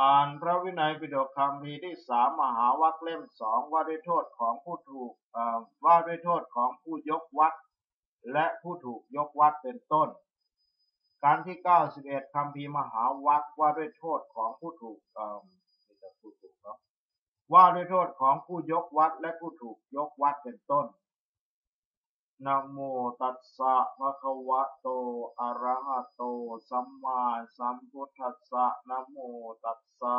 อ่านพระวินัยปิฎกคำพีที่สามมหาวัคเล่มสองว่าด้วยโทษของผู้ถูกว่าด้วยโทษของผู้ยกวัด และผู้ถูกยกวัดเป็นต้น การที่เก้าสิบเอ็ดคำพีมหาวัคว่าด้วยโทษของผู้ถูกผู้ถูกว่าด้วยโทษของผู้ยกวัดและผู้ถูกยกวัดเป็นต้น นะโมตัสสะภะคะวะโต อะระหะโต สัมมาสัมพุทธัสสะนะโมตัสสะ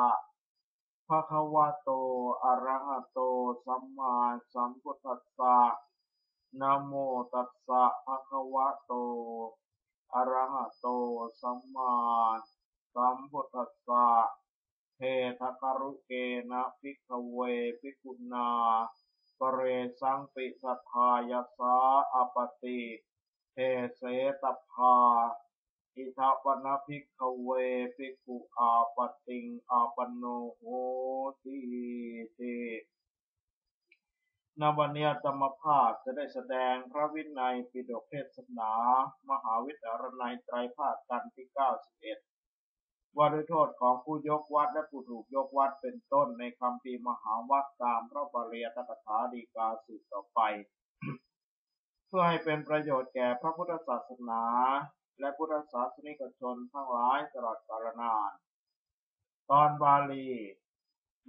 ภะคะวะโต อะระหะโต สัมมาสัมพุทธัสสะนะโมตัสสะภะคะวะโต อะระหะโต สัมมาสัมพุทธัสสะเททะคารุเกนะภิกขเวภิกขุนา เรสังปิสัทธายสาอปติเทเสตพาอิทัปนะภิกขเวภิกขุอาปติงอาปโนโหติตินวันนี้ธรรมภาพจะได้แสดงพระวินัยปิฎกเทศนา มหาวิทยาลัยไตรภาคกันที่ 91 ว่าด้วยโทษของผู้ยกวัดและผู้ถูกยกวัดเป็นต้นในคำพีมหาวัดตามพระบาลีตถาดีกาสืบต่อไป เพื่อให้เป็นประโยชน์แก่พระพุทธศาสนา และพุทธศาสนิกชนทั้งหลายตลอดกาลนาน ตอนบาลี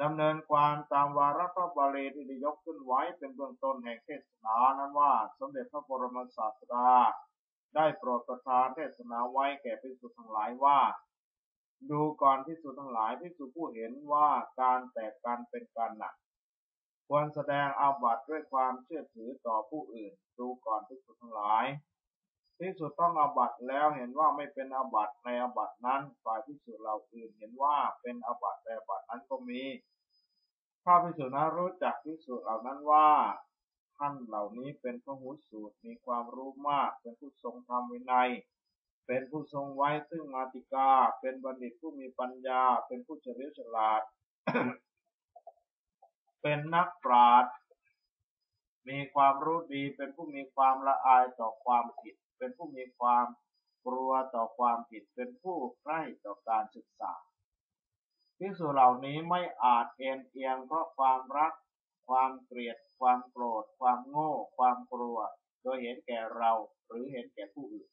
ดำเนินความตามวาระพระบาลีที่ได้ยกขึ้นไว้เป็นเบื้องต้นแห่งเทศนานั้นว่าสมเด็จพระบรมศาสดาได้โปรดประทานเทศนาไว้แก่ภิกษุทั้งหลายว่า ดูก่อนที่สุทั้งหลายที่สุผู้เห็นว่าการแตกกันเป็นการหนัก ควรแสดงอาบัตด้วยความเชื่อถือต่อผู้อื่น ดูก่อนที่สุทั้งหลายที่สุดต้องอาบัตแล้วเห็นว่าไม่เป็นอาบัตในอาบัตนั้นฝ่ายที่สุดเราอื่นเห็นว่าเป็นอาบัตในอาบัตนั้นก็มีข้าพิสุนั้นรู้จักพิสุเหล่านั้นว่าท่านเหล่านี้เป็นพระหุสูตรมีความรู้มากเป็นผู้ทรงธรรมวินัย เป็นผู้ทรงไว้ซึ่งมาติกา เป็นบัณฑิตผู้มีปัญญา เป็นผู้เฉลียวฉลาด เป็นนักปราชญ์มีความรู้ดี เป็นผู้มีความละอายต่อความผิด เป็นผู้มีความกลัวต่อความผิด เป็นผู้ใกล้ต่อการศึกษาพิสูจเหล่านี้ไม่อาจเอ็นเอียงเพราะความรัก ความเกลียด ความโกรธ ความโง่ ความกลัว โดยเห็นแก่เราหรือเห็นแก่ผู้อื่น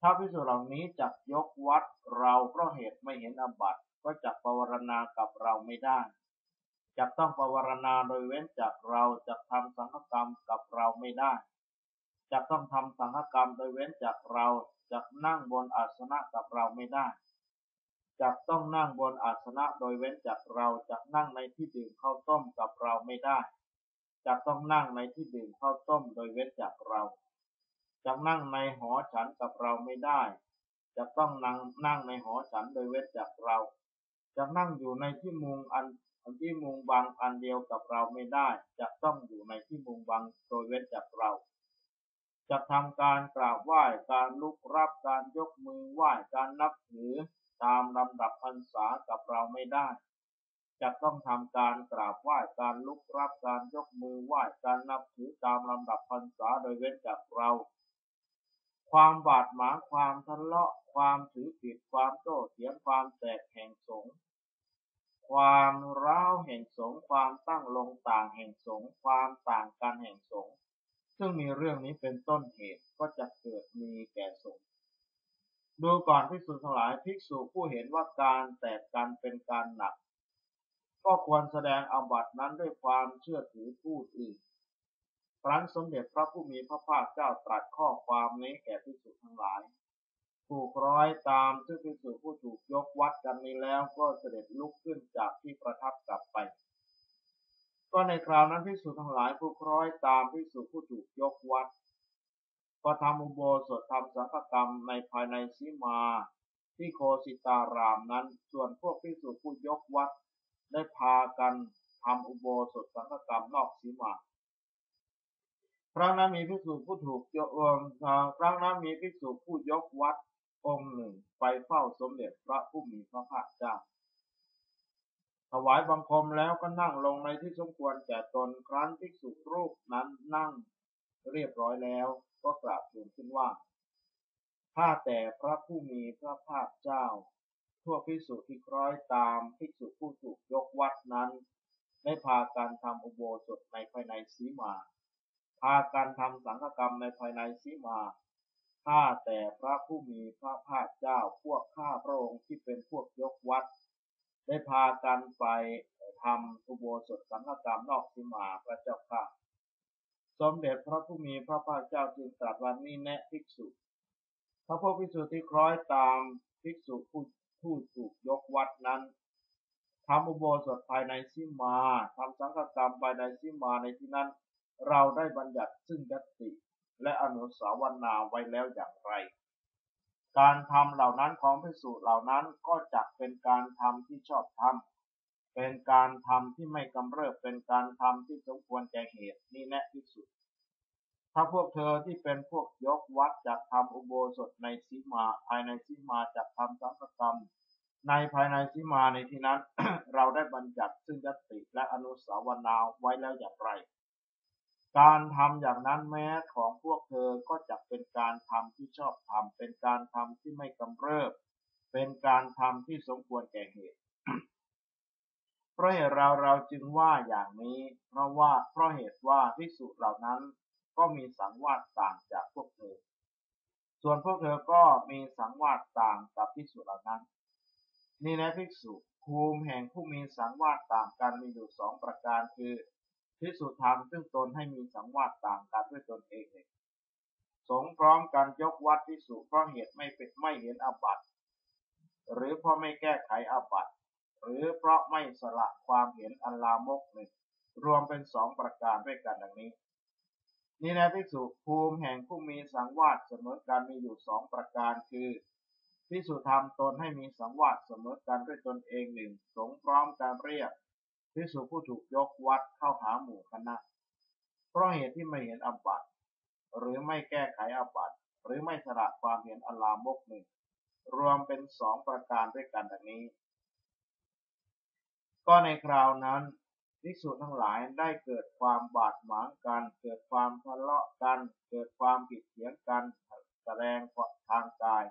ถ้าพิสูจเหล่านี้จักยกวัดเราเพราะเหตุไม่เห็นอบัติก็จักปวารณากับเราไม่ได้จักต้องปวารณาโดยเว้นจากเราจักทำสังฆกรรมกับเราไม่ได้จักต้องทำสังฆกรรมโดยเว้นจากเราจักนั่งบนอาสนะกับเราไม่ได้จักต้องนั่งบนอาสนะโดยเว้นจากเราจักนั่งในที่ดื่มข้าวต้มกับเราไม่ได้จักต้องนั่งในที่ดื่มข้าวต้มโดยเว้นจากเรา จะนั่งในหอฉันกับเราไม่ได้ จะต้องนั่งนั่งในหอฉันโดยเว้นจากเรา จะนั่งอยู่ในที่มุงอันที่มุงบางอันเดียวกับเราไม่ได้ จะต้องอยู่ในที่มุงบางโดยเว้นจากเรา จะทำการกราบไหว้ การลุกรับการยกมือไหว้ การนับถือตามลำดับพรรษากับเราไม่ได้ จะต้องทำการกราบไหว้ การลุกรับการยกมือไหว้ การนับถือตามลำดับพรรษาโดยเว้นจากเรา ความบาดหมางความทะเลาะความถือผิดความโต้เถียงความแตกแห่งสงความร้าวแห่งสงความตั้งลงต่างแห่งสงความต่างกันแห่งสงซึ่งมีเรื่องนี้เป็นต้นเหตุก็จะเกิดมีแก่สงดูก่อนภิกษุทั้งหลายภิกษุผู้เห็นว่าการแตกกันเป็นการหนัก ก็ควรแสดงอบัตินั้นด้วยความเชื่อถือผู้อื่น ครั้นสมเด็จพระผู้มีพระภาคเจ้าตรัสข้อความนี้แก่พิสุทั้งหลาย ถูกร้อยตามซึ่งพิสุผู้ถูกยกวัดกันนี้แล้วก็เสด็จลุกขึ้นจากที่ประทับกลับไป ก็ในคราวนั้นพิสุทั้งหลายผู้คล้อยตามพิสุผู้ถูกยกวัด ก็ทำอุโบสถทำสังฆกรรมในภายในสีมาที่โคสิตารามนั้น ส่วนพวกพิสุผู้ยกวัดได้พากันทำอุโบสถสังฆกรรมนอกสีมา ครั้งนั้นมีภิกษุผู้ถูกยกครั้งนั้นมีภิกษุผู้ยกวัดองค์หนึ่งไปเฝ้าสมเด็จพระผู้มีพระภาคเจ้า ถวายบังคมแล้วก็นั่งลงในที่สมควรแก่ตนครั้นภิกษุรูปนั้นนั่งเรียบร้อยแล้วก็กราบทูลขึ้นว่าถ้าแต่พระผู้มีพระภาคเจ้าพวภิกษุที่คล้อยตามภิกษุผู้ถูกยกวัดนั้น ได้พาการทำอุโบสถในภายในสีมา พาการทำสังฆกรรมในภายในสีมา ข้าแต่พระผู้มีพระภาคเจ้าพวกข้าพระองค์ที่เป็นพวกยกวัด ได้พากันไปทำอุโบสถสังฆกรรมนอกสีมาพระเจ้าค่ะ สมเด็จพระผู้มีพระภาคเจ้าจึงตรัสว่านี่แนะภิกษุ พระพวกภิกษุที่คล้อยตามภิกษุผู้ผู้ถูกยกวัดนั้นทำอุโบสถภายในสีมาทำสังฆกรรมภายในสีมาในที่นั้น เราได้บัญญัติซึ่งยติ และอนุสาวนาไว้แล้วอย่างไร การทำเหล่านั้นของภิกษุเหล่านั้นก็จะเป็นการทำที่ชอบธรรมเป็นการทำที่ไม่กำเริบเป็นการทำที่สมควรแก่เหตุนี่แนะภิกษุถ้าพวกเธอที่เป็นพวกยกวัดจะทำอุโบสถในสีมาภายในสีมาจะทำสังฆกรรม ในภายในสีมาในที่นั้น เราได้บัญญัติซึ่งยติและอนุสาวนาไว้แล้วอย่างไร การทำอย่างนั้นแม้ของพวกเธอก็จะเป็นการทำที่ชอบทำเป็นการทำที่ไม่กำเริบ เป็นการทำที่สมควรแก่เหตุ เพราะเหตุเราเราจึงว่าอย่างนี้ เพราะว่าเพราะเหตุว่าภิกษุเหล่านั้นก็มีสังวาสต่างจากพวกเธอ ส่วนพวกเธอก็มีสังวาสต่างกับภิกษุเหล่านั้น นี่นะภิกษุภูมิแห่งผู้มีสังวาสต่างกันมีอยู่สองประการคือ ภิกษุธรรมซึ่งตนให้มีสังวาสต่างกันด้วยตนเองเองสงพร้อมกันยกวัดภิกษุเพราะเหตุไม่เป็นไม่เห็นอาบัติหรือเพราะไม่แก้ไขอาบัติหรือเพราะไม่สละความเห็นอันลามกหนึ่งรวมเป็นสองประการด้วยกันดังนี้ นี่นะภิกษุภูมิแห่งผู้มีสังวาสเสมอกันมีอยู่สองประการคือภิกษุทำตนให้มีสังวาสเสมอกันด้วยตนเองหนึ่งสงพร้อมการเรียก ภิกษุผู้ถูกยกวัดเข้าหาหมู่คณะ เพราะเหตุที่ไม่เห็นอบัติหรือไม่แก้ไขอบัติหรือไม่สละความเห็นอลามกหนึ่ง รวมเป็นสองประการด้วยกันดังนี้ ก็ในคราวนั้นภิกษุทั้งหลายได้เกิดความบาดหมางกัน เกิดความทะเลาะกัน เกิดความผิดเถียงกัน แสดงทางกาย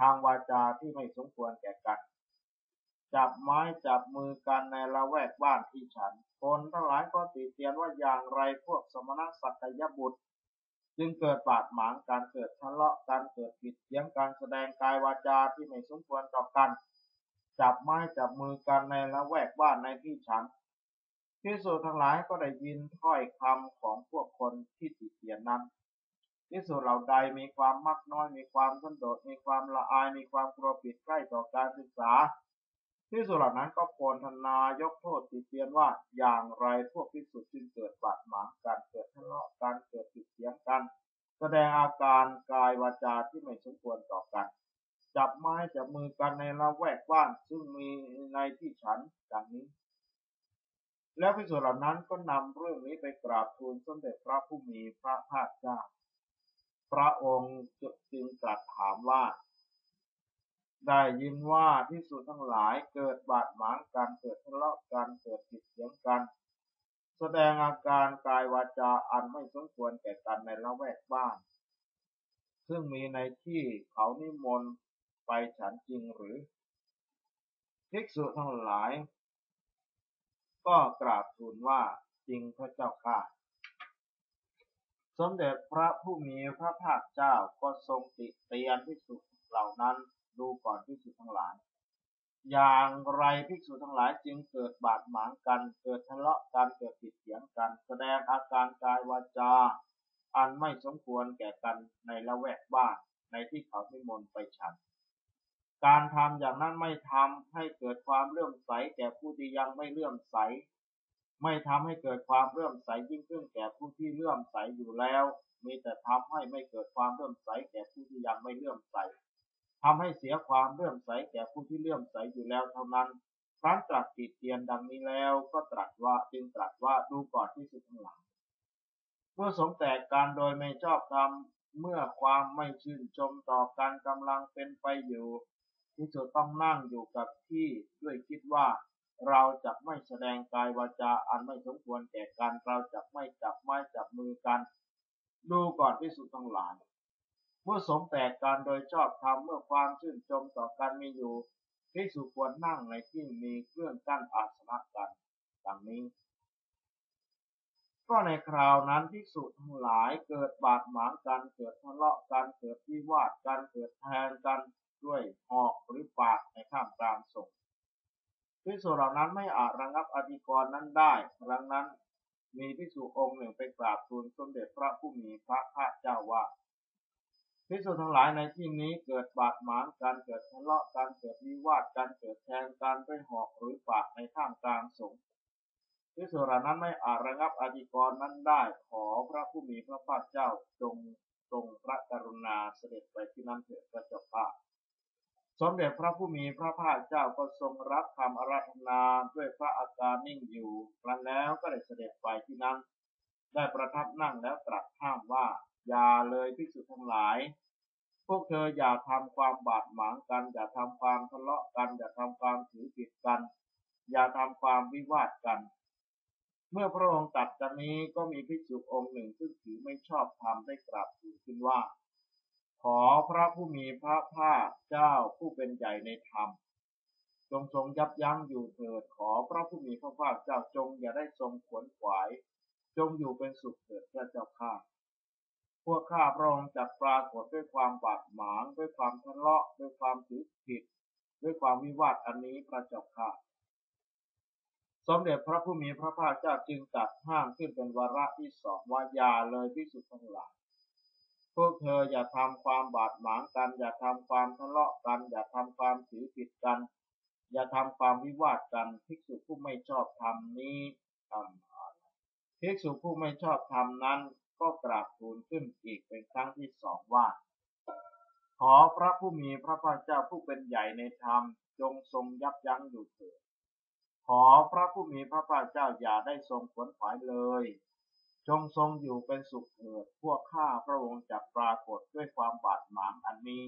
ทางวาจาที่ไม่สมควรแก่กัน จับไม้จับมือกันในละแวกบ้านที่ฉัน คนทั้งหลายก็ติเตียนว่าอย่างไรพวกสมณสัตยบุตร จึงเกิดบาดหมางการเกิดทะเลาะกันเกิดผิดเถียงการแสดงกายวาจาที่ไม่สมควรต่อกัน จับไม้จับมือกันในละแวกบ้านในที่ฉันพิสูจทั้งหลายก็ได้ยินถ้อยคำของพวกคนที่ติเตียนนั้นพิสูจเหล่าใดมีความมักน้อยมีความสันโดษมีความละอายมีความกลัวปิดใกล้ต่อการศึกษา พิสูจเหล่านั้นก็โพลธนายกโทษติเตียนว่าอย่างไรพวกพิสูจจึงเกิดบาดหมางกันเกิดทะเลาะกันเกิดผิดเสียงกัน แสดงอาการกายวาจาที่ไม่สมควรต่อกัน จับไม้จับมือกันในละแวกบ้านซึ่งมีในที่ฉันดังนี้ แล้วพิสุเหล่านั้นก็นำเรื่องนี้ไปกราบทูลสมเด็จพระผู้มีพระภาคเจ้าพระองค์จึงตรัสถามว่า ได้ยินว่าพิสุทั้งหลายเกิดบาดหมางกันเกิดทะเลาะกันเกิดผิดเสียงกัน แสดงอาการกายวาจาอันไม่สมควรแก่กันในละแวกบ้าน ซึ่งมีในที่เขานิมนต์ไปฉันจริงหรือภิกษุทั้งหลาย ก็กราบทูลว่าจริงพระเจ้าข้าสมเด็จพระผู้มีพระภาคเจ้าก็ทรงติเตียนภิกษุเหล่านั้น ดูก่อนภิกษุทั้งหลาย อย่างไรภิกษุทั้งหลายจึงเกิดบาดหมางกัน เกิดทะเลาะกัน เกิดผิดเถียงกัน แสดงอาการกายวาจา อันไม่สมควรแก่กันในละแวกบ้านในที่เขาที่มนไปฉัน การทำอย่างนั้นไม่ทำให้เกิดความเลื่อมใสแก่ผู้ที่ยังไม่เลื่อมใส ไม่ทำให้เกิดความเลื่อมใสยิ่งขึ้นแก่ผู้ที่เลื่อมใสอยู่แล้ว มีแต่ทำให้ไม่เกิดความเลื่อมใสแก่ผู้ที่ยังไม่เลื่อมใส ทำให้เสียความเลื่อมใสแก่ผู้ที่เลื่อมใสอยู่แล้วเท่านั้นครั้นตรัสติดเตียนดังนี้แล้วก็ตรัสว่าจึงตรัสว่าดูก่อนที่สุดทั้งหลายเมื่อสมแตกการโดยไม่ชอบทำเมื่อความไม่ชื่นชมต่อการกำลังเป็นไปอยู่ที่สุต้องนั่งอยู่กับที่ด้วยคิดว่าเราจะไม่แสดงกายวาจาอันไม่สมควรแก่กันเราจะไม่จับไม้จับมือกัน ดูก่อนพิสุทั้งหลาย เมื่อสมแตกการโดยชอบธรรมเมื่อความชื่นชมต่อกันมีอยู่ภิกษุควรนั่งในที่มีเครื่องกั้นอาสนะกันดังนี้ ก็ในคราวนั้นภิกษุทั้งหลายเกิดบาดหมางกันเกิดทะเลาะกันเกิดวิวาทกันเกิดแทงกันด้วยหอกหรือปากในข้ามกลางสงฆ์ภิกษุเหล่านั้นไม่อาจระงับอธิกรณ์นั้นได้ดังนั้นมีภิกษุองค์หนึ่งไปกราบทูลสมเด็จพระผู้มีพระภาคเจ้าว่า ภิกษุทั้งหลายในที่นี้เกิดบาดหมางกันเกิดทะเลาะกันเกิดวิวาทกันเกิดแทงกันด้วยหอกหรือปากในท่ามกลางสงฆ์ภิกษุเหล่านั้นไม่อาจระงับอธิกรณ์นั้นได้ขอพระผู้มีพระภาคเจ้าจงทรงพระกรุณาเสด็จไปที่นั่นเถิดพระเจ้าข้าสมเด็จพระผู้มีพระภาคเจ้าก็ทรงรับคำอาราธนาด้วยพระอาการนิ่งอยู่ครั้นแล้วก็ได้เสด็จไปที่นั้น ได้ประทับนั่งแล้วตรัสห้ามว่า อย่าเลยภิกษุทั้งหลาย พวกเธออย่าทำความบาดหมางกัน อย่าทำความทะเลาะกัน อย่าทำความถือผิดกัน อย่าทำความวิวาทกัน เมื่อพระองค์ตรัสดังนี้ก็มีภิกษุองค์หนึ่งซึ่งถือไม่ชอบธรรมได้กราบทูลขึ้นว่า ขอพระผู้มีพระภาคเจ้าผู้เป็นใหญ่ในธรรมจงทรงยับยั้งอยู่เถิดขอพระผู้มีพระภาคเจ้าจงอย่าได้ทรงขวนขวาย จงอยู่เป็นสุขเถิดพระเจ้าข้า พวกข้าพระองค์จักปรากฏด้วยความบาดหมาง ด้วยความทะเลาะ ด้วยความถือผิด ด้วยความวิวาทอันนี้พระเจ้าข้าสมเด็จพระผู้มีพระภาคเจ้าจึงตัดห้ามขึ้นเป็นวาระที่สองว่าอย่าเลยพิสุทธิ์ทั้งหลายพวกเธออย่าทำความบาดหมางกัน อย่าทำความทะเลาะกัน อย่าทำความถือผิดกัน อย่าทำความวิวาทกันภิกษุผู้ไม่ชอบธรรมนี้ทำภิกษุผู้ไม่ชอบธรรมนั้น ก็กราบทูลขึ้นอีกเป็นครั้งที่สองว่า ขอพระผู้มีพระภาคเจ้าผู้เป็นใหญ่ในธรรมจงทรงยับยั้งอยู่เถิด ขอพระผู้มีพระภาคเจ้าอย่าได้ทรงขวนขวายเลย จงทรงอยู่เป็นสุขเถิด พวกข้าพระองค์จะปรากฏด้วยความบาดหมางอันนี้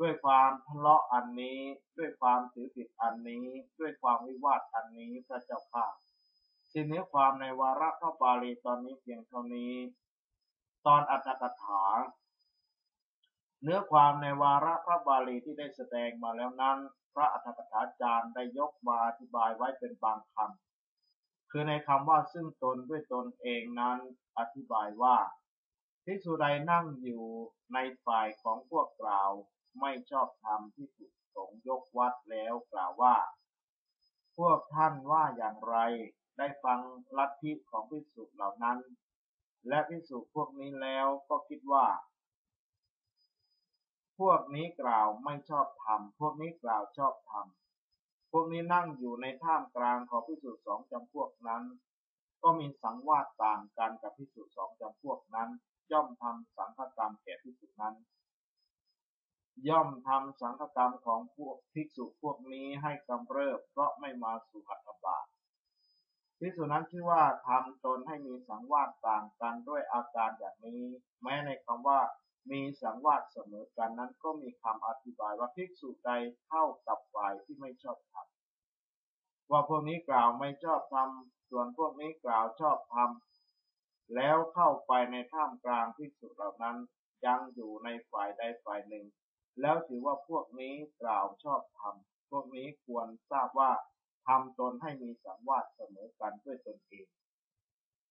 ด้วยความทะเลาะอันนี้ ด้วยความถือผิดอันนี้ ด้วยความวิวาทอันนี้พระเจ้าข้า สิ่งนี้ความในวาระพระบาลีตอนนี้เพียงเท่านี้ ตอนอัตถกถา เนื้อความในวาระพระบาลีที่ได้แสดงมาแล้วนั้น พระอัตถกถาจารย์ได้ยกมาอธิบายไว้เป็นบางคำคือในคำว่าซึ่งตนด้วยตนเองนั้นอธิบายว่าภิกษุใดนั่งอยู่ในฝ่ายของพวกกล่าวไม่ชอบธรรมที่ถูกสงยกวัดแล้วกล่าวว่า พวกท่านว่าอย่างไร ได้ฟังลัทธิของภิกษุเหล่านั้น และภิกษุพวกนี้แล้วก็คิดว่า พวกนี้กล่าวไม่ชอบธรรม พวกนี้กล่าวชอบธรรม พวกนี้นั่งอยู่ในท่ามกลางของพิสุทธ์สองจำพวกนั้น ก็มีสังวาสต่างกันกับพิสุทธ์สองจำพวกนั้น ย่อมทำสังฆกรรมแก่พิสุทธ์นั้นย่อมทำสังฆกรรมของพวกภิกษุพวกนี้ให้กำเริบเพราะไม่มาสู่หัต ภิกษุนั้นชื่อว่าทำตนให้มีสังวาสต่างกันด้วยอาการอย่างนี้ แม้ในคำว่า มีสังวาสเสมอกันนั้นก็มีคำอธิบายว่าภิกษุใดเท่ากับฝ่ายที่ไม่ชอบทำว่าพวกนี้กล่าวไม่ชอบทำส่วนพวกนี้กล่าวชอบทำแล้วเข้าไปในท่ามกลางภิกษุเหล่านั้นยังอยู่ในฝ่ายใดฝ่ายหนึ่ง แล้วถือว่าพวกนี้กล่าวชอบทำพวกนี้ควรทราบว่า ทำตนให้มีสังวาสเสมอกันด้วยตนเอง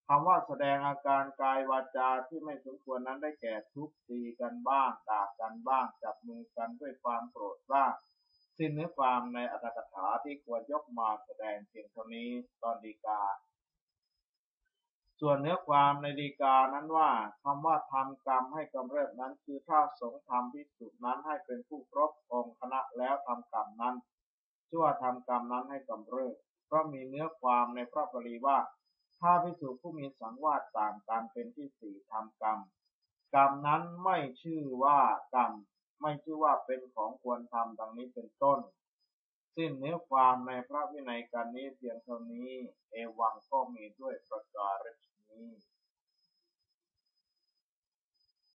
คำว่าแสดงอาการกายวาจาที่ไม่สมควรนั้นได้แก่ทุบตีกันบ้างด่ากันบ้าง จับมือกันด้วยความโกรธบ้างสิ้นเนื้อความในอัตถกถาที่ควรยกมาแสดงเพียงเท่านี้ตอนดีกา ส่วนเนื้อความในดีกานั้นว่าคำว่าทำกรรมให้กำเริบนั้น คือถ้าสงทำที่สุดนั้นให้เป็นผู้ครบองคณะแล้วทำกรรมนั้น ชั่วทำกรรมนั้นให้กำเริบเพราะมีเนื้อความในพระบาลีว่า ถ้าพิสูจผู้มีสังวาสต่างกันเป็นที่สี่ทำกรรม กรรมนั้นไม่ชื่อว่ากรรม ไม่ชื่อว่าเป็นของควรทำดังนี้เป็นต้น สิ้นเนื้อความในพระวินัยการนี้เพียงเท่านี้ เอวังก็มีด้วยประการฉนี้